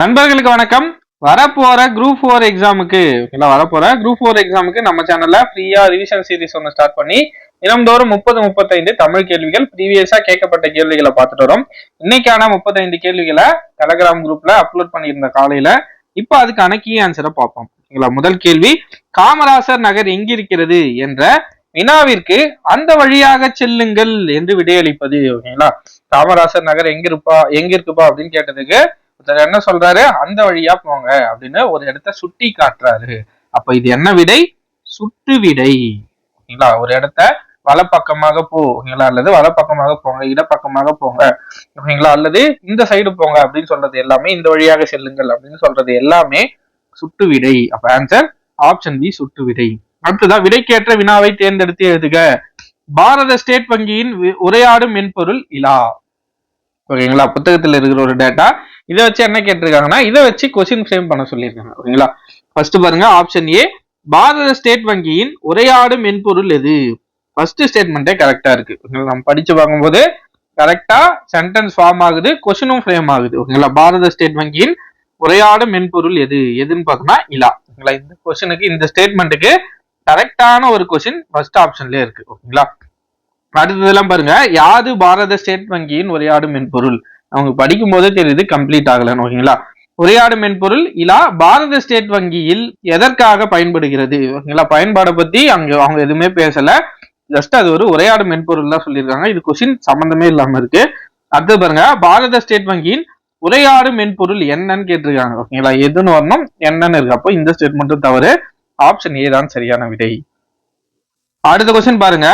நண்பர்களுக்கு வணக்கம். வரப்போற குரூப் ஃபோர் எக்ஸாமுக்கு ஓகேங்களா? வரப்போற குரூப் ஃபோர் எக்ஸாமுக்கு நம்ம சேனல்ல ஃப்ரீயா ரிவிஷன் சீரிஸ் ஒன்று ஸ்டார்ட் பண்ணி தினம்தோறும் முப்பது முப்பத்தைந்து தமிழ் கேள்விகள் ப்ரீவியஸா கேட்கப்பட்ட கேள்விகளை பார்த்துட்டு வரோம். இன்னைக்கான முப்பத்தைந்து கேள்விகளை டெலகிராம் குரூப்ல அப்லோட் பண்ணியிருந்த காலையில இப்போ அதுக்கான கீ ஆன்சரை பார்ப்போம். ஓகேங்களா? முதல் கேள்வி காமராசர் நகர் எங்கிருக்கிறது என்ற வினாவிற்கு அந்த வழியாக செல்லுங்கள் என்று விடையளிப்பது ஓகேங்களா? காமராசர் நகர் எங்க இருப்பா எங்க இருக்குப்பா அப்படின்னு கேட்டதுக்கு ஒருத்தர் என்ன சொல்றாரு? அந்த வழியா போங்க அப்படின்னு ஒரு இடத்த சுட்டி காட்டுறாரு. அப்ப இது என்ன விடை? சுட்டு விடை. ஓகேங்களா? ஒரு இடத்த வலப்பக்கமாக போ ஓகேங்களா? அல்லது வலப்பக்கமாக போங்க இடப்பக்கமாக போங்க ஓகேங்களா? அல்லது இந்த சைடு போங்க அப்படின்னு சொல்றது எல்லாமே இந்த வழியாக செல்லுங்கள் அப்படின்னு சொல்றது எல்லாமே சுட்டு விடை. அப்ப ஆன்சர் ஆப்ஷன் பி சுட்டு விடை. அடுத்ததான் விடைக்கேற்ற வினாவை தேர்ந்தெடுத்து எழுதுக. பாரத ஸ்டேட் வங்கியின் உரையாடும் மென்பொருள் இலா. ஓகேங்களா? புத்தகத்தில் இருக்கிற ஒரு டேட்டா இதை வச்சு என்ன கேட்டிருக்காங்கன்னா இதை வச்சு கொஸ்டின் ஃப்ரேம் பண்ண சொல்லியிருக்காங்க. ஓகேங்களா? ஃபர்ஸ்ட் பாருங்க ஆப்ஷன் ஏ பாரத ஸ்டேட் வங்கியின் உரையாடும் மென்பொருள் எது? ஃபர்ஸ்ட் ஸ்டேட்மெண்ட்டே கரெக்டா இருக்கு. ஓகேங்களா? நம்ம படிச்சு பார்க்கும்போது கரெக்டா சென்டென்ஸ் ஃபார்ம் ஆகுது கொஸ்டினும் ஃப்ரேம் ஆகுது. ஓகேங்களா? பாரத ஸ்டேட் வங்கியின் உரையாடும் மென்பொருள் எது? எதுன்னு பார்த்தோம்னா இலா. ஓகேங்களா? இந்த கொஸ்டினுக்கு இந்த ஸ்டேட்மெண்ட்டுக்கு கரெக்டான ஒரு கொஸ்டின் ஃபர்ஸ்ட் ஆப்ஷன்லேயே இருக்கு. ஓகேங்களா? அடுத்ததெல்லாம் பாருங்க. யாது பாரத ஸ்டேட் வங்கியின் உரையாடும் மென்பொருள். அவங்க படிக்கும் போதே தெரியுது கம்ப்ளீட் ஆகலன்னு ஓகேங்களா? உரையாடும் மென்பொருள் இலா பாரத ஸ்டேட் வங்கியில் எதற்காக பயன்படுகிறது? ஓகேங்களா? பயன்பாடை பத்தி அங்க அவங்க எதுவுமே பேசல. ஜஸ்ட் அது ஒரு உரையாடும் மென்பொருள் தான் சொல்லியிருக்காங்க. இது கொஸ்டின் சம்பந்தமே இல்லாம இருக்கு. அடுத்து பாருங்க பாரத ஸ்டேட் வங்கியின் உரையாடும் மென்பொருள் என்னன்னு கேட்டிருக்காங்க. ஓகேங்களா? எதுன்னு வரணும்? என்னன்னு இருக்கு. அப்போ இந்த ஸ்டேட்மெண்ட்டும் தவறு. ஆப்ஷன் ஏ தான் சரியான விடை. அடுத்த கொஸ்டின் பாருங்க.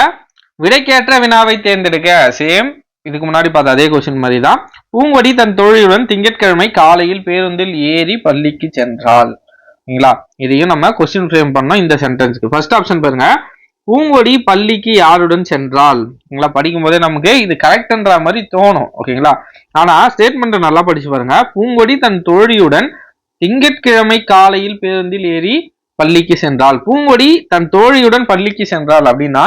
விடைக்கேற்ற வினாவை தேர்ந்தெடுக்க சேம். இதுக்கு முன்னாடி பார்த்த அதே கொஸ்டின் மாதிரி தான் பூங்கொடி தன் தோழியுடன் திங்கட்கிழமை காலையில் பேருந்தில் ஏறி பள்ளிக்கு சென்றாள். சரிங்களா இதையும் நம்ம கொஸ்டின் ஃப்ரேம் பண்ணோம் இந்த சென்டென்ஸ்க்கு ஃபர்ஸ்ட் ஆப்ஷன் பாருங்க. பூங்கொடி பள்ளிக்கு யாருடன் சென்றாள்? ஓகேங்களா படிக்கும் போதே நமக்கு இது கரெக்ட்ன்ற மாதிரி தோணும். ஓகேங்களா ஆனா ஸ்டேட்மெண்ட் நல்லா படிச்சு பாருங்க. பூங்கொடி தன் தோழியுடன் திங்கட்கிழமை காலையில் பேருந்தில் ஏறி பள்ளிக்கு சென்றாள். பூங்கொடி தன் தோழியுடன் பள்ளிக்கு சென்றாள் அப்படின்னா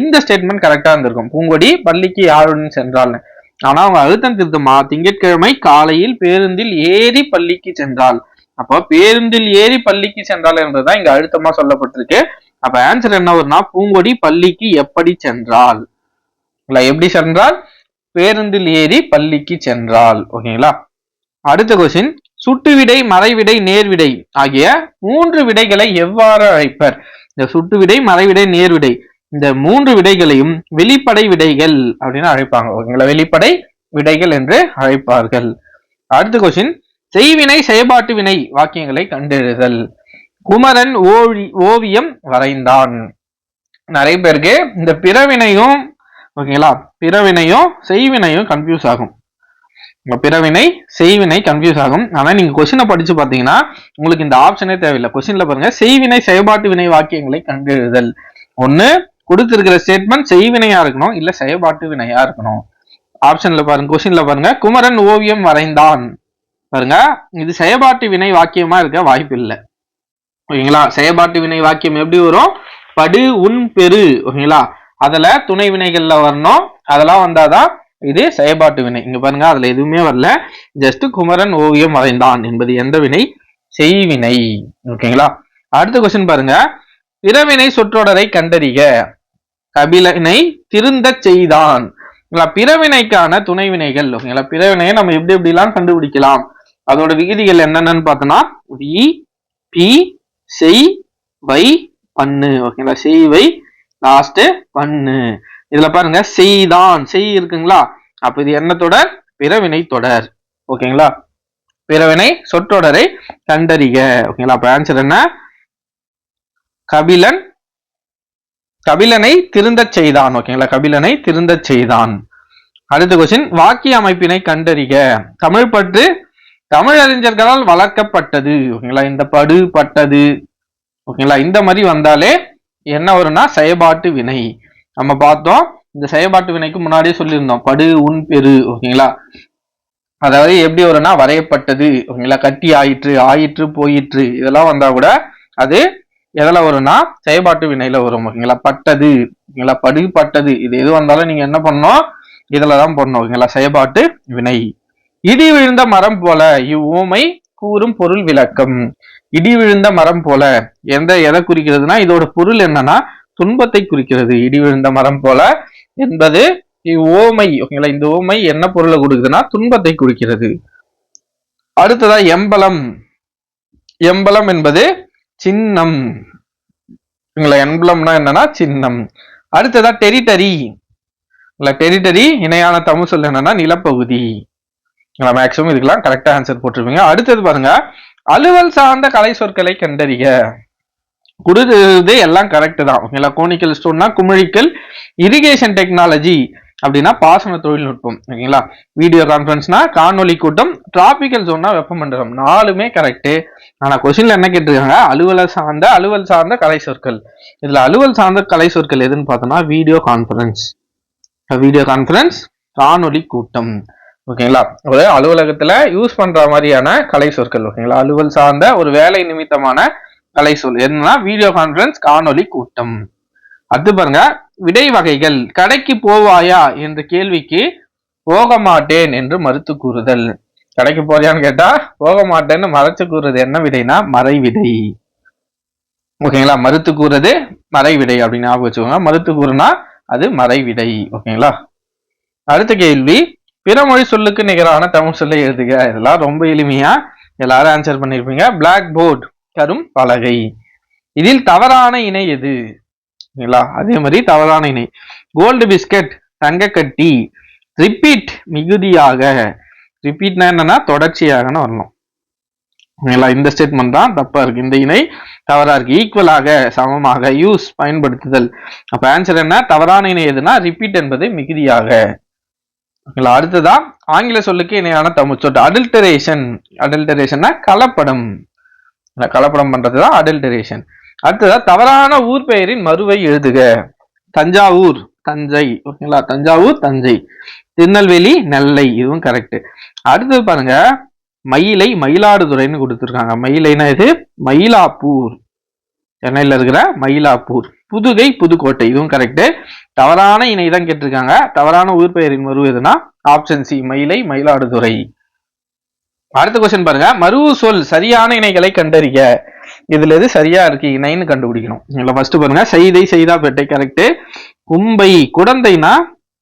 இந்த ஸ்டேட்மெண்ட் கரெக்டாக இருந்திருக்கும். பூங்கொடி பள்ளிக்கு யாருடன் சென்றாள்னு ஆனால் அவங்க அழுத்தம் திருத்தமா? திங்கட்கிழமை காலையில் பேருந்தில் ஏறி பள்ளிக்கு சென்றாள். அப்போ பேருந்தில் ஏறி பள்ளிக்கு சென்றாள் என்றுதான் இங்க அழுத்தமா சொல்லப்பட்டிருக்கு. அப்ப ஆன்சர் என்ன வரும்னா பூங்கொடி பள்ளிக்கு எப்படி சென்றாள்? இல்ல எப்படி சென்றால் பேருந்தில் ஏறி பள்ளிக்கு சென்றாள். ஓகேங்களா அடுத்த கொஸ்டின் சுட்டுவிடை மறைவிடை நேர்விடை ஆகிய மூன்று விடைகளை எவ்வாறு அழைப்பர்? இந்த சுட்டுவிடை மறைவிடை நேர்விடை இந்த மூன்று விடைகளையும் வெளிப்படை விடைகள் அப்படின்னு அழைப்பாங்க. ஓகேங்களா? வெளிப்படை விடைகள் என்று அழைப்பார்கள். அடுத்த கொஸ்டின் செய்வினை செயல்பாட்டு வினை வாக்கியங்களை கண்டெழுதல் குமரன் ஓவி ஓவியம் வரைந்தான். நிறைய பேருக்கு இந்த பிறவினையும் ஓகேங்களா? பிறவினையும் செய்வினையும் கன்ஃபியூஸ் ஆகும். பிறவினை செய்வினை கன்ஃபியூஸ் ஆகும். ஆனால் நீங்கள் கொஸ்டினை படிச்சு பார்த்தீங்கன்னா உங்களுக்கு இந்த ஆப்ஷனே தேவையில்லை. கொஸ்டினில் பாருங்க. செய்வினை செயல்பாட்டு வினை வாக்கியங்களை கண்டெழுதல் ஒன்று கொடுத்திருக்கிற ஸ்டேட்மெண்ட் செய்வினையா இருக்கணும் இல்ல செயல்பாட்டு வினையா இருக்கணும். ஆப்ஷன்ல பாருங்க கொஸ்டின்ல பாருங்க. குமரன் ஓவியம் வரைந்தான். பாருங்க இது செயல்பாட்டு வினை வாக்கியமா இருக்க வாய்ப்பு இல்லை. ஓகேங்களா? செயல்பாட்டு வினை வாக்கியம் எப்படி வரும்? படு உன் பெரு. ஓகேங்களா? அதுல துணை வினைகள்ல வரணும். அதெல்லாம் வந்தாதான் இது செயல்பாட்டு வினை. இங்க பாருங்க அதுல எதுவுமே வரல. ஜஸ்ட் குமரன் ஓவியம் வரைந்தான் என்பது எந்த வினை? செய்வினை. ஓகேங்களா? அடுத்த கொஸ்டின் பாருங்க. இரவினை சொற்றொடரை கண்டறிக. கபிலனை திருந்த செய்தான். பிறவினைக்கான துணை வினைகள் ஓகேங்களா பிறவினையை நம்ம எப்படி எப்படிலாம் கண்டுபிடிக்கலாம்? அதோட விகுதிகள் என்னென்னு பார்த்தோம்னா வி பி செய் வை பண்ணு. ஓகேங்களா செய் வை லாஸ்ட் பண்ணு. இதுல பாருங்க செய்தான். செய் இருக்குங்களா? அப்ப இது என்ன தொடர்? பிறவினை தொடர். ஓகேங்களா பிறவினை சொற்றொடரை கண்டறிக. ஓகேங்களா அப்ப ஆன்சர் என்ன? கபிலன் கபிலனை திருந்தச் செய்தான். ஓகேங்களா கபிலனை திருந்தச் செய்தான். அடுத்த கொஸ்டின் வாக்கிய அமைப்பினை கண்டறிக. தமிழ் பற்று தமிழறிஞர்களால் வளர்க்கப்பட்டது. ஓகேங்களா இந்த படு பட்டது. ஓகேங்களா இந்த மாதிரி வந்தாலே என்ன வரும்னா செயல்பாட்டு வினை. நம்ம பார்த்தோம் இந்த செயல்பாட்டு வினைக்கு முன்னாடியே சொல்லியிருந்தோம். படு உன் பெரு. ஓகேங்களா அதாவது எப்படி வரும்னா வரையப்பட்டது. ஓகேங்களா கட்டி ஆயிற்று ஆயிற்று போயிற்று. இதெல்லாம் வந்தா கூட அது எதுல வரும்னா செயல்பாட்டு வினையில வரும் ஓகேங்களா? பட்டது ஓகேங்களா? படு பட்டது இது எது வந்தாலும் நீங்க என்ன பண்ணணும்? இதுல தான் பண்ணணும் ஓகேங்களா? செயல்பாட்டு வினை. இடி விழுந்த மரம் போல இவ்வூமை கூறும் பொருள் விளக்கம். இடி விழுந்த மரம் போல எந்த எதை குறிக்கிறதுனா இதோட பொருள் என்னன்னா துன்பத்தை குறிக்கிறது. இடி விழுந்த மரம் போல என்பது ஓமை ஓகேங்களா? இந்த ஓமை என்ன பொருளை கொடுக்குதுன்னா துன்பத்தை குறிக்கிறது. அடுத்ததா எம்பலம். எம்பலம் என்பது சின்னம். ஓகேங்களா எம்பலம்னா என்னன்னா சின்னம். அடுத்ததா டெரிட்டரி. இல்லை டெரிட்டரி இணையான தமிழ் சொல் என்னன்னா நிலப்பகுதி. மேக்சிமம் இதுக்கெல்லாம் கரெக்டா ஆன்சர் போட்டிருப்பீங்க. அடுத்தது பாருங்க அலுவல் சார்ந்த கலை சொற்களை கண்டறிய கொடுத்தது எல்லாம் கரெக்டு தான். ஓகேங்களா கோனிக்கல் ஸ்டோன்னா குமிழிக்கல் இரிகேஷன் டெக்னாலஜி அப்படின்னா பாசன தொழில்நுட்பம் ஓகேங்களா வீடியோ கான்ஃபரன்ஸ்னா காணொலி கூட்டம் டிராபிக்கல் ஜோன்னா வெப்பமண்டலம். நாலுமே கரெக்டு ஆனா கொஸ்டின்ல என்ன கேட்டிருக்காங்க? அலுவலர் சார்ந்த அலுவல் சார்ந்த கலை சொற்கள். இதுல அலுவல் சார்ந்த கலை சொற்கள் எதுன்னு பார்த்தோம்னா வீடியோ கான்ஃபரன்ஸ் வீடியோ கான்ஃபரன்ஸ் காணொலி கூட்டம். ஓகேங்களா ஒரு அலுவலகத்துல யூஸ் பண்ற மாதிரியான கலை சொற்கள். ஓகேங்களா அலுவல் சார்ந்த ஒரு வேலை நிமித்தமான கலை சொல். என்னன்னா வீடியோ கான்ஃபரன்ஸ் காணொலி கூட்டம். அது பாருங்க விடை வகைகள். கடைக்கு போவாயா? என்ற கேள்விக்கு போக மாட்டேன் என்று மறுத்து கூறுதல். கடைக்கு போறியான்னு கேட்டா போக மாட்டேன்னு மறைச்சு கூறுறது என்ன விடைனா மறைவிடை ஓகேங்களா? மறுத்து கூறுறது மறைவிடை அப்படின்னு ஞாபகம் வச்சுக்கோங்க. மறுத்து கூறுனா அது மறைவிடை ஓகேங்களா? அடுத்த கேள்வி. பிறமொழி சொல்லுக்கு நிகரான தமிழ் சொல்லை எழுதுக. இதெல்லாம் ரொம்ப எளிமையா எல்லாரும் ஆன்சர் பண்ணிருப்பீங்க. பிளாக் போர்டு கரும் பலகை. இதில் தவறான இணை எது? ஓகேங்களா? அதே மாதிரி தவறான இணை. கோல்டு பிஸ்கட் தங்கக்கட்டி ரிப்பீட் மிகுதியாக. ரிப்பீட்னா என்னன்னா தொடர்ச்சியாகன்னு வரணும். ஓகேங்களா இந்த ஸ்டேட்மெண்ட் தான் தப்பா இருக்கு. இந்த இணை தவறா இருக்கு. ஈக்குவலாக சமமாக யூஸ் பயன்படுத்துதல். அப்ப ஆன்சர் என்ன? தவறான இணை எதுனா ரிப்பீட் என்பது மிகுதியாக. ஓகேங்களா? அடுத்ததா ஆங்கில சொல்லுக்கு இணையான தமிழ் சொல். அடல்டரேஷன் அடல்டரேஷன்னா கலப்படம். இல்ல, கலப்படம் பண்றதுதான் அடல்டரேஷன் அடுத்ததா தவறான ஊர் பெயரின் மறுவை எழுதுக. தஞ்சாவூர். தஞ்சை ஓகேங்களா? தஞ்சாவூர் தஞ்சை. திருநெல்வேலி நெல்லை இதுவும் கரெக்ட் அடுத்தது பாருங்க மயிலை மயிலாடுதுறைன்னு கொடுத்துருக்காங்க. மயிலைனா இது மயிலாப்பூர். சென்னையில் இருக்கிற மயிலாப்பூர். புதுகை புதுக்கோட்டை இதுவும் கரெக்டு தவறான இணை தான் கேட்டிருக்காங்க. தவறான ஊர் பெயரின் மறு எதுனா ஆப்ஷன் சி மயிலை மயிலாடுதுறை. அடுத்த கொஸ்டின் பாருங்க மருவு சொல் சரியான இணைகளை கண்டறிய இதுல எது சரியா இருக்கு? இணைன்னு கண்டுபிடிக்கணும். இல்ல ஃபர்ஸ்ட் பாருங்க செய்தை செய்தா பெட்டை கரெக்டு கும்பை குடந்தைனா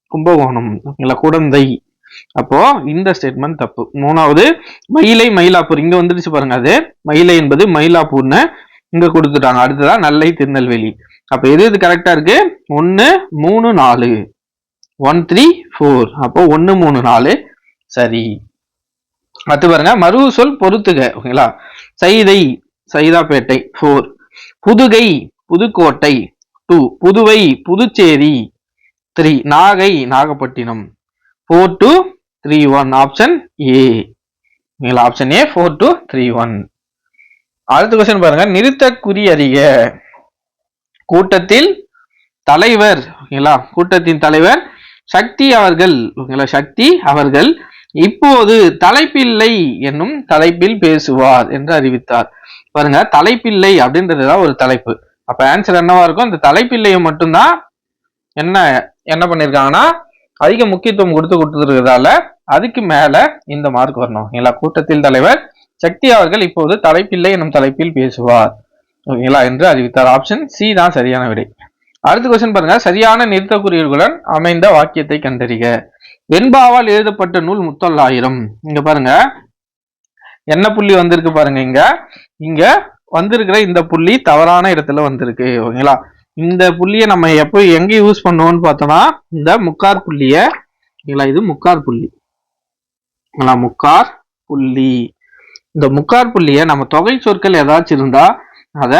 கும்பகோணம் இல்ல குடந்தை. அப்போ இந்த ஸ்டேட்மெண்ட் தப்பு. மூணாவது மயிலை மயிலாப்பூர். இங்க வந்துருச்சு பாருங்க அது. மயிலை என்பது மயிலாப்பூர்னு இங்க கொடுத்துட்டாங்க. அடுத்ததா நல்லை திருநெல்வேலி. அப்ப எது இது கரெக்டா இருக்கு? ஒன்னு மூணு நாலு. ஒன் த்ரீ ஃபோர் அப்போ ஒன்னு மூணு நாலு. சரி. அடுத்து பாருங்க. மறு சொல் பொறுத்துக. ஓகேங்களா? Saidai Saidapet four Pudugai Pudukkottai two Puduvai Puducherry three Nagai Nagapattinam. Four two three one option A option A four two three one அடுத்த கொஸ்டின் பாருங்க. நிறுத்தக்குறி அறிக. கூட்டத்தில் தலைவர் ஓகேங்களா? கூட்டத்தின் தலைவர் சக்தி அவர்கள் ஓகேங்களா? சக்தி அவர்கள் இப்போது தலைப்பில்லை என்னும் தலைப்பில் பேசுவார் என்று அறிவித்தார். பாருங்க தலைப்பில்லை அப்படின்றதுதான் ஒரு தலைப்பு. அப்ப ஆன்சர் என்னவா இருக்கும்? இந்த தலைப்பில்லையை மட்டும்தான் என்ன என்ன பண்ணிருக்காங்கன்னா அதிக முக்கியத்துவம் கொடுத்து கொடுத்துருக்கிறதால அதுக்கு மேல இந்த மார்க் வரணும். ஓகேங்களா கூட்டத்தில் தலைவர் சக்தி அவர்கள் இப்போது தலைப்பில்லை எனும் தலைப்பில் பேசுவார். ஓகேங்களா? என்று அறிவித்தார். ஆப்ஷன் சி தான் சரியான விடை. அடுத்த கொஸ்டின் பாருங்க. சரியான நிறுத்தக்குறியர்களுடன் அமைந்த வாக்கியத்தை கண்டறிக. வெண்பாவால் எழுதப்பட்ட நூல் முத்தொள்ளாயிரம். இங்க பாருங்க. என்ன புள்ளி வந்திருக்கு பாருங்க இங்க. இங்க வந்திருக்கிற இந்த புள்ளி தவறான இடத்துல வந்திருக்கு ஓகேங்களா? இந்த புள்ளியை நம்ம எப்போ எங்க யூஸ் பண்ணுவோம்னு பார்த்தோம்னா இந்த முக்கார் புள்ளிய ஓகேங்களா? இது முக்கார் புள்ளி. ஓகேங்களா? முக்கார் புள்ளி. இந்த முக்கார் புள்ளிய நம்ம தொகை சொற்கள் ஏதாச்சும் இருந்தா அத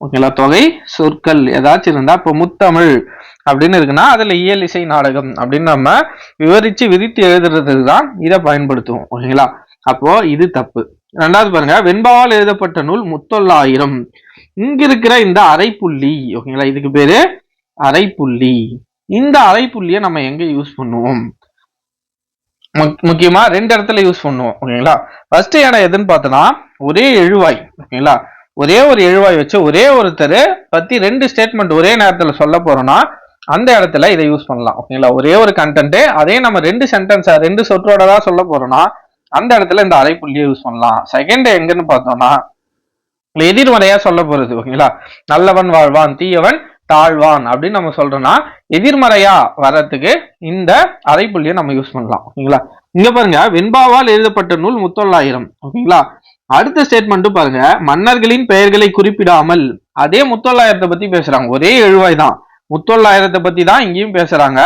ஓகேங்களா? தொகை சொற்கள் ஏதாச்சும் இருந்தா இப்போ முத்தமிழ் அப்படின்னு இருக்குன்னா அதுல இயல் இசை நாடகம் அப்படின்னு நம்ம விவரிச்சு விரித்து எழுதுறதுக்கு தான் இதை பயன்படுத்துவோம் ஓகேங்களா? அப்போ இது தப்பு. ரெண்டாவது பாருங்க வெண்பாவால் எழுதப்பட்ட நூல் முத்தொள்ளாயிரம். இங்க இருக்கிற இந்த அரைப்புள்ளி ஓகேங்களா இதுக்கு பேரு அரைப்புள்ளி. இந்த அரைப்புள்ளியை நம்ம எங்க யூஸ் பண்ணுவோம்? முக்- முக்கியமா ரெண்டு இடத்துல யூஸ் பண்ணுவோம் ஓகேங்களா? ஃபர்ஸ்ட் இடம் எதுன்னு பார்த்தோன்னா ஒரே எழுவாய் ஓகேங்களா? ஒரே ஒரு எழுவாய் வச்சு ஒரே ஒருத்தர் பத்தி ரெண்டு ஸ்டேட்மெண்ட் ஒரே நேரத்தில் சொல்ல போறோம்னா அந்த இடத்துல இதை யூஸ் பண்ணலாம் ஓகேங்களா? ஒரே ஒரு கண்டென்ட் அதே நம்ம ரெண்டு சென்டென்ஸ் ரெண்டு சொற்றோட தான் சொல்ல போறோம்னா அந்த இடத்துல இந்த அரைப்புள்ளியை யூஸ் பண்ணலாம். செகண்ட் எங்கன்னு பார்த்தோம்னா எதிர்மறையா சொல்ல போறது ஓகேங்களா நல்லவன் வாழ்வான் தீயவன் தாழ்வான் அப்படின்னு நம்ம சொல்றோம்னா எதிர்மறையா வர்றதுக்கு இந்த அரைப்புள்ளியை நம்ம யூஸ் பண்ணலாம் ஓகேங்களா இங்க பாருங்க வெண்பாவால் எழுதப்பட்ட நூல் முத்தொள்ளாயிரம் ஓகேங்களா அடுத்த ஸ்டேட்மெண்ட்டும் பாருங்க மன்னர்களின் பெயர்களை குறிப்பிடாமல். அதே முத்தொள்ளாயிரத்தை பத்தி பேசுறாங்க ஒரே எழுவாய் தான் முத்தொள்ளாயிரத்தை பத்தி தான் இங்கேயும் பேசுறாங்க.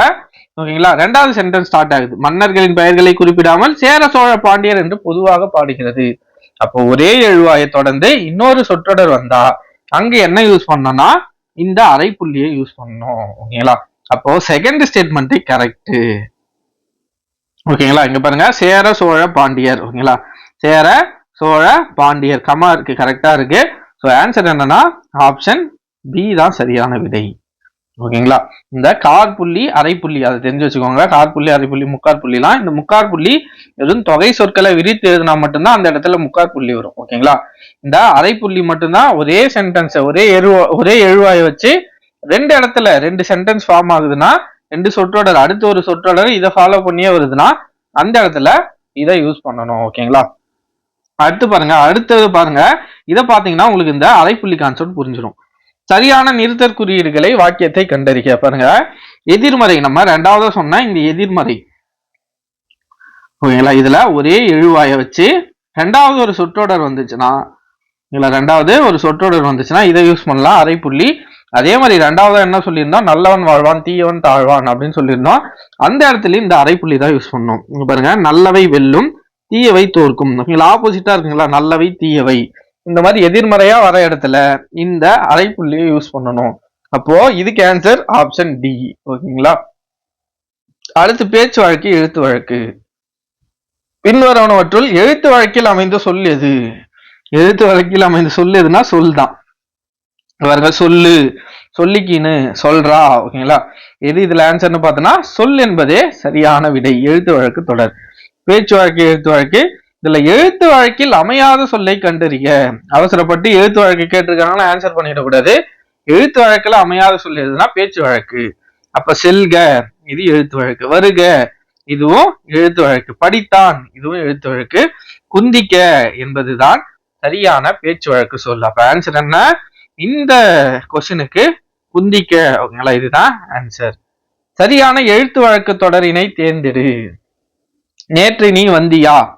ஓகேங்களா? ரெண்டாவது சென்டென்ஸ் ஸ்டார்ட் ஆகுது. மன்னர்களின் பெயர்களை குறிப்பிடாமல் சேர சோழ பாண்டியர் என்று பொதுவாக பாடுகிறது. அப்போ ஒரே எழுவாயை தொடர்ந்து இன்னொரு சொற்றொடர் வந்தா அங்க என்ன யூஸ் பண்ணோம்னா இந்த அரைப்புள்ளியை யூஸ் பண்ணோம் ஓகேங்களா? அப்போ செகண்ட் ஸ்டேட்மெண்ட் கரெக்ட் ஓகேங்களா? இங்க பாருங்க. சேர சோழ பாண்டியர். ஓகேங்களா? சேர சோழ பாண்டியர். கமா இருக்கு. கரெக்டா இருக்கு. ஸோ ஆன்சர் என்னன்னா ஆப்ஷன் பி தான் சரியான விடை. ஓகேங்களா? இந்த கார் புள்ளி அரைப்புள்ளி அதை தெரிஞ்சு வச்சுக்கோங்க கார் புள்ளி அரைப்புள்ளி முக்கார் புள்ளிலாம். இந்த முக்கார் புள்ளி எதுவும் தொகை சொற்களை விரித்து எழுதினா மட்டும்தான் அந்த இடத்துல முக்கார் புள்ளி வரும். ஓகேங்களா? இந்த அரைப்புள்ளி மட்டும்தான் ஒரே சென்டென்ஸை ஒரே எழுவா ஒரே எழுவாயை வச்சு ரெண்டு இடத்துல ரெண்டு சென்டென்ஸ் ஃபார்ம் ஆகுதுன்னா ரெண்டு சொற்றொடர் அடுத்த ஒரு சொற்றொடர் இதை ஃபாலோ பண்ணியே வருதுன்னா அந்த இடத்துல இதை யூஸ் பண்ணணும். ஓகேங்களா? அடுத்து பாருங்க அடுத்தது பாருங்க இதை பாத்தீங்கன்னா உங்களுக்கு இந்த அரைப்புள்ளி கான்செப்ட் புரிஞ்சிடும். சரியான நிறுத்தற் குறியீடுகளை வாக்கியத்தை கண்டறிக. பாருங்க. எதிர்மறை நம்ம ரெண்டாவது சொன்ன இந்த எதிர்மறை. ஓகேங்களா? இதுல ஒரே எழுவாய வச்சு ரெண்டாவது ஒரு சொற்றொடர் வந்துச்சுன்னா இதுல ரெண்டாவது ஒரு சொற்றொடர் வந்துச்சுன்னா இதை யூஸ் பண்ணலாம். அரைப்புள்ளி அதே மாதிரி ரெண்டாவது என்ன சொல்லியிருந்தோம்? நல்லவன் வாழ்வான் தீயவன் தாழ்வான் அப்படின்னு சொல்லியிருந்தோம். அந்த இடத்துல இந்த அரைப்புள்ளி தான் யூஸ் பண்ணோம். பாருங்க. நல்லவை வெல்லும் தீயவை தோற்கும். ஓகேங்களா? ஆப்போசிட்டா இருக்குங்களா? நல்லவை தீயவை. இந்த மாதிரி எதிர்மறையா வர இடத்துல இந்த அரைப்புள்ளியை யூஸ் பண்ணணும். அப்போ இதுக்கு ஆன்சர் ஆப்ஷன் டி ஓகேங்களா? அடுத்து பேச்சு வழக்கு எழுத்து வழக்கு. பின்வருவனவற்றுள் எழுத்து வழக்கில் அமைந்த சொல் எது? எழுத்து வழக்கில் அமைந்த சொல் எதுனா சொல் தான் இவர்கள் சொல்லு சொல்லிக்கின்னு சொல்றா ஓகேங்களா? எது இதுல ஆன்சர்னு பார்த்தோன்னா சொல் என்பதே சரியான விடை எழுத்து வழக்கு தொடர். பேச்சு வழக்கு எழுத்து வழக்கு இதுல எழுத்து வழக்கில் அமையாத சொல்லை கண்டறிய. அவசரப்பட்டு எழுத்து வழக்கு கேட்டிருக்காங்கன்னா ஆன்சர் பண்ணிடக்கூடாது. எழுத்து வழக்குல அமையாத சொல் எதுனா பேச்சு வழக்கு. அப்ப செல்க இது எழுத்து வழக்கு. வருக இதுவும் எழுத்து வழக்கு. படித்தான் இதுவும் எழுத்து வழக்கு. குந்திக்க என்பதுதான் சரியான பேச்சு வழக்கு சொல். அப்ப ஆன்சர் என்ன? இந்த கொஸ்டினுக்கு குந்திக்க ஓகேங்களா இதுதான் ஆன்சர் சரியான எழுத்து வழக்கு தொடரினை தேர்ந்தெடு. நேற்று நீ வந்தியா?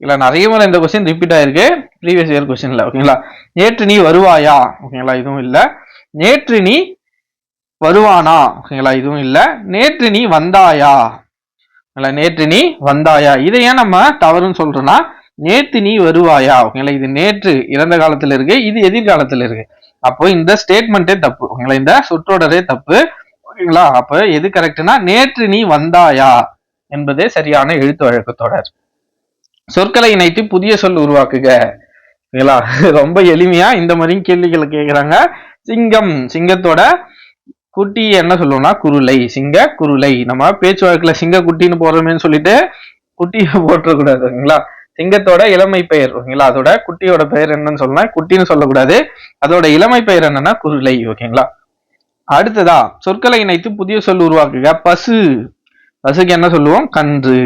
இல்லை நிறைய முறை இந்த கொஸ்டின் ரிப்பீட் ஆயிருக்கு. ப்ரீவியஸ் இயர் கொஸ்டின்ல ஓகேங்களா நேற்று நீ வருவாயா? ஓகேங்களா இதுவும் இல்லை. நேற்று நீ வருவானா? ஓகேங்களா இதுவும் இல்லை. நேற்று நீ வந்தாயா? இல்லை நேற்று நீ வந்தாயா? இதை ஏன் நம்ம தவறுன்னு சொல்றோம்னா நேற்று நீ வருவாயா? ஓகேங்களா இது நேற்று இறந்த காலத்துல இருக்கு இது எதிர்காலத்துல இருக்கு. அப்போ இந்த ஸ்டேட்மெண்ட்டே தப்பு ஓகேங்களா இந்த சொற்றொடரே தப்பு ஓகேங்களா அப்போ எது கரெக்ட்னா நேற்று நீ வந்தாயா? என்பதே சரியான எழுத்து வழக்கு சொற்களை இணைத்து புதிய சொல் உருவாக்குக. ஓகேங்களா ரொம்ப எளிமையா இந்த மாதிரி கேள்விகளை கேட்குறாங்க சிங்கம் சிங்கத்தோட குட்டி என்ன சொல்லுவோம்னா குருளை. சிங்க குருளை. நம்ம பேச்சு வழக்கில் சிங்க குட்டின்னு போடுறோமேன்னு சொல்லிட்டு குட்டியை போட்டுறக்கூடாது ஓகேங்களா சிங்கத்தோட இளமை பெயர் ஓகேங்களா அதோட குட்டியோட பெயர் என்னன்னு சொல்லலாம் குட்டின்னு சொல்லக்கூடாது. அதோட இளமை பெயர் என்னன்னா குருளை ஓகேங்களா? அடுத்ததா சொற்களை இணைத்து புதிய சொல் உருவாக்குக. பசு. பசுக்கு என்ன சொல்லுவோம்? கன்று.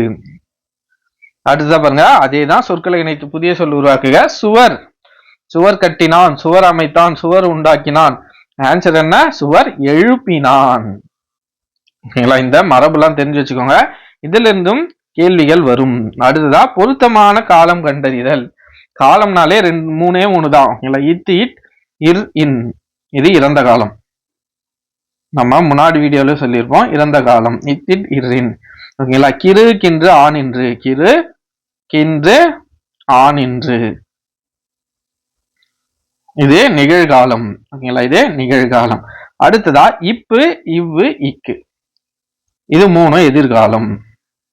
அடுத்ததா பாருங்க. அதேதான் சொற்களை இணைத்து புதிய சொல் உருவாக்குக. சுவர். சுவர் கட்டினான். சுவர் அமைத்தான். சுவர் உண்டாக்கினான். ஆன்சர் என்ன? சுவர் எழுப்பினான். ஓகேங்களா? இந்த மரபுலாம் தெரிஞ்சு வச்சுக்கோங்க. இதுல இருந்தும் கேள்விகள் வரும். அடுத்ததா பொருத்தமான காலம் கண்டறிதல். காலம்னாலே ரெண்டு மூணே மூணு தான் ஓகேங்களா? இட் இட் இர் இன் இது இறந்த காலம். நம்ம முன்னாடி வீடியோல சொல்லியிருப்போம். இறந்த காலம். இட் இட் இர் இன் ஓகேங்களா? கிரு கின்று ஆணின்று கிரு கின்று ஆனின்று இது நிகழ்காலம் ஓகேங்களா? இது நிகழ்காலம். அடுத்ததா இப்பு இவ்வு இக்கு. இது மூணு எதிர்காலம்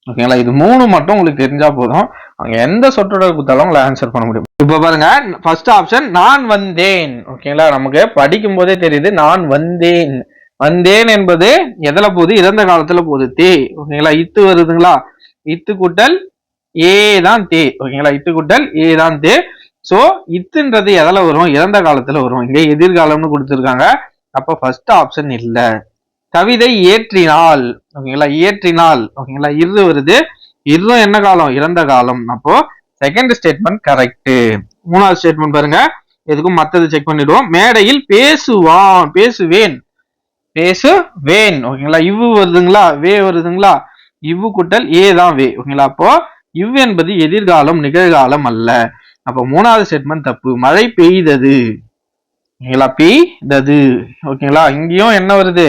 ஓகேங்களா? இது மூணு மட்டும் உங்களுக்கு தெரிஞ்சா போதும். அங்க எந்த சொற்றொடர் கொடுத்தாலும் உங்களை ஆன்சர் பண்ண முடியும். இப்ப பாருங்க ஃபர்ஸ்ட் ஆப்ஷன் நான் வந்தேன் ஓகேங்களா? நமக்கு படிக்கும் போதே தெரியுது நான் வந்தேன். வந்தேன் என்பது எதுல போகுது? இறந்த காலத்துல போகுது தே ஓகேங்களா? இத்து வருதுங்களா? இத்து கூட்டல் ஏ தான் தே ஓகேங்களா இத்து கூட்டல் ஏ தான் தே ஸோ இத்துன்றது எதில் வரும்? இறந்த காலத்தில் வரும். இங்கே எதிர்காலம்னு கொடுத்துருக்காங்க. அப்போ ஃபர்ஸ்ட் ஆப்ஷன் இல்லை. கவிதை இயற்றினால் ஓகேங்களா இயற்றினால் ஓகேங்களா இரு வருது. இரு என்ன காலம்? இறந்த காலம். அப்போ செகண்ட் ஸ்டேட்மெண்ட் கரெக்ட் மூணாவது ஸ்டேட்மெண்ட் பாருங்க. எதுக்கும் மற்றது செக் பண்ணிடுவோம். மேடையில் பேசுவான். பேசுவேன். பேசுவேன். ஓகேங்களா இவ்வு வருதுங்களா? வே வருதுங்களா? இவ்வு கூட்டல் ஏ தான் வே. ஓகேங்களா அப்போ இவ் என்பது எதிர்காலம் நிகழ்காலம் அல்ல. அப்போ மூணாவது ஸ்டேட்மெண்ட் தப்பு. மழை பெய்தது. ஓகேங்களா? பெய்தது. ஓகேங்களா? இங்கேயும் என்ன வருது?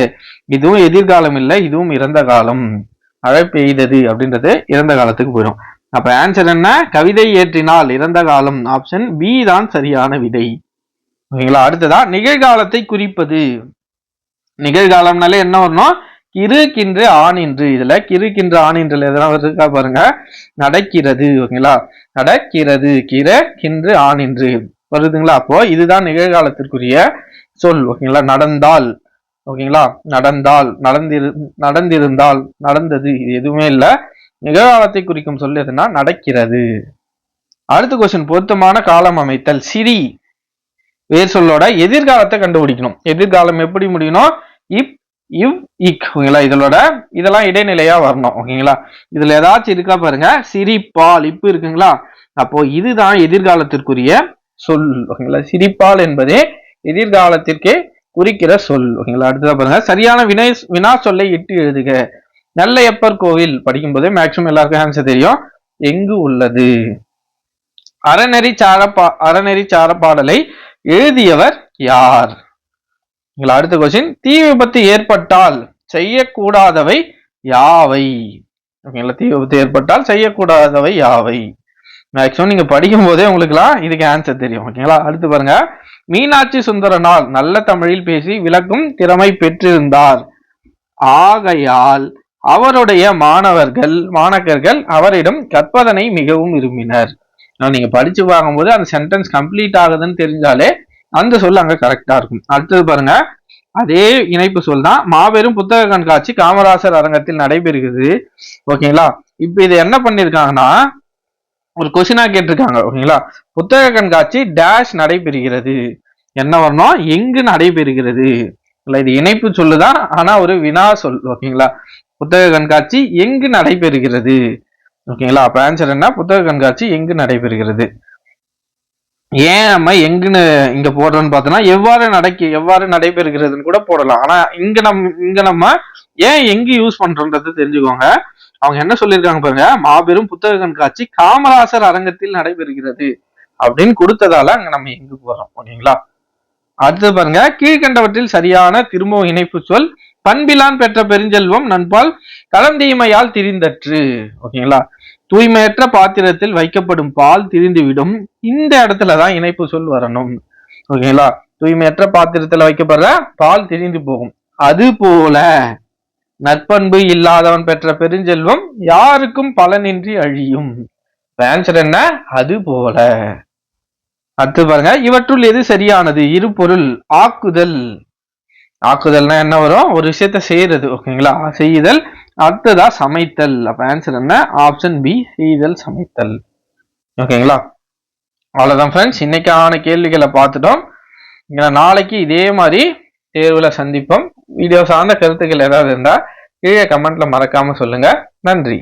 இதுவும் எதிர்காலம் இல்லை இதுவும் இறந்த காலம். மழை பெய்தது அப்படின்றது இறந்த காலத்துக்கு போயிடும். அப்ப ஆன்சர் என்ன? கவிதை ஏற்றினால் இறந்த காலம். ஆப்ஷன் பி தான் சரியான விதை. ஓகேங்களா? அடுத்ததா நிகழ்காலத்தை குறிப்பது. நிகழ்காலம்னாலே என்ன வரணும்? கிறுக்கின்று ஆணின்று இதுல கிறுக்கின்று ஆணின்றுல எதனா இருக்கா பாருங்க. நடக்கிறது ஓகேங்களா? நடக்கிறது கிர கின்று ஆணின்று வருதுங்களா? அப்போ இதுதான் நிகழ்காலத்திற்குரிய சொல் ஓகேங்களா? நடந்தால் ஓகேங்களா? நடந்தால் நடந்திரு நடந்திருந்தால் நடந்தது இது எதுவுமே இல்லை. நிகழ்காலத்தை குறிக்கும் சொல் எதுனா நடக்கிறது. அடுத்த கொஸ்டின் பொருத்தமான காலம் அமைத்தல் சிரி வேர் சொல்லோட எதிர்காலத்தை கண்டுபிடிக்கணும். எதிர்காலம் எப்படி முடியணும்? இப் இவ் இக் ஓகேங்களா? இதோட இதெல்லாம் இடைநிலையா வரணும் ஓகேங்களா? இதுல ஏதாச்சும் இருக்கா பாருங்க. சிரிப்பால் இப்பு இருக்குங்களா? அப்போ இதுதான் எதிர்காலத்திற்குரிய சொல் ஓகேங்களா? சிரிப்பால் என்பதே எதிர்காலத்திற்கே குறிக்கிற சொல் ஓகேங்களா? அடுத்ததா பாருங்க. சரியான வினை வினா சொல்லை இட்டு எழுதுக. நல்லையப்பர் கோவில் படிக்கும்போது மேக்சிமம் எல்லாருக்கும் ஆன்சர் தெரியும். எங்கு உள்ளது? அறநெறி சாரப்பா அறநெறி சார பாடலை எழுதியவர் யார்? அடுத்த கொஸ்டின் தீ விபத்து ஏற்பட்டால் செய்யக்கூடாதவை யாவை? ஓகேங்களா? தீ விபத்து ஏற்பட்டால் செய்யக்கூடாதவை யாவை? மேக்ஸிமம் நீங்க படிக்கும் போதே உங்களுக்குலாம் இதுக்கு ஆன்சர் தெரியும். ஓகேங்களா? அடுத்து பாருங்க. மீனாட்சி சுந்தரனால் நல்ல தமிழில் பேசி விளக்கும் திறமை பெற்றிருந்தார். ஆகையால் அவருடைய மாணவர்கள் மாணக்கர்கள் அவரிடம் கற்பதனை மிகவும் விரும்பினர். நீங்க படிச்சு பார்க்கும்போது அந்த சென்டென்ஸ் கம்ப்ளீட் ஆகுதுன்னு தெரிஞ்சாலே அந்த சொல் அங்க கரெக்டா இருக்கும். அடுத்தது பாருங்க. அதே இணைப்பு சொல் தான் மாபெரும் புத்தக கண்காட்சி காமராசர் அரங்கத்தில் நடைபெறுகிறது. ஓகேங்களா? இப்ப இது என்ன பண்ணிருக்காங்கன்னா ஒரு கொஸ்டினா கேட்டிருக்காங்க. ஓகேங்களா? புத்தக கண்காட்சி டேஷ் நடைபெறுகிறது. என்ன வரணும்? எங்கு நடைபெறுகிறது. இல்ல இது இணைப்பு சொல்லுதான் ஆனா ஒரு வினா சொல். ஓகேங்களா? புத்தக கண்காட்சி எங்கு நடைபெறுகிறது? ஓகேங்களா? அப்ப ஆன்சர் என்ன? புத்தக கண்காட்சி எங்கு நடைபெறுகிறது? ஏன் நம்ம எங்குன்னு இங்க போடுறோம்னு பார்த்தோம்னா எவ்வாறு நடக்கி எவ்வாறு நடைபெறுகிறதுன்னு கூட போடலாம். ஆனா இங்க நம்ம இங்க நம்ம ஏன் எங்க யூஸ் பண்றோன்றதை தெரிஞ்சுக்கோங்க. அவங்க என்ன சொல்லியிருக்காங்க பாருங்க மாபெரும் புத்தக கண்காட்சி காமராசர் அரங்கத்தில் நடைபெறுகிறது அப்படின்னு கொடுத்ததால அங்க நம்ம எங்கு போடுறோம் ஓகேங்களா? அடுத்து பாருங்க கீழ்கண்டவற்றில் சரியான திரும்ப இணைப்பு சொல் பண்பிலான் பெற்ற பெருஞ்செல்வம் நண்பால் கலந்தீமையால் திரிந்தற்று ஓகேங்களா? தூய்மையற்ற பாத்திரத்தில் வைக்கப்படும் பால் திரிந்துவிடும். இந்த இடத்துல தான் இணைப்பு சொல் வரணும். ஓகேங்களா தூய்மையற்ற பாத்திரத்துல வைக்கப்படுற பால் திரிந்து போகும். அது போல நற்பண்பு இல்லாதவன் பெற்ற பெருஞ்செல்வம் யாருக்கும் பலனின்றி அழியும். ஆன்சர் என்ன? அது போல. அடுத்து பாருங்க. இவற்றுள் எது சரியானது? இரு பொருள். ஆக்குதல். ஆக்குதல்னா என்ன வரும்? ஒரு விஷயத்த செய்யறது. ஓகேங்களா செய்தல். அடுத்ததா சமைத்தல். அப்ப ஆன்சர் என்ன? ஆப்ஷன் பி செய்தல் சமைத்தல். ஓகேங்களா? அவ்வளவுதான் ஃப்ரெண்ட்ஸ் இன்னைக்கான கேள்விகளை பார்த்துட்டோம். நாளைக்கு இதே மாதிரி தேர்வுல சந்திப்போம். வீடியோ சார்ந்த கருத்துக்கள் ஏதாவது இருந்தா கீழே கமெண்ட்ல மறக்காம சொல்லுங்க. நன்றி.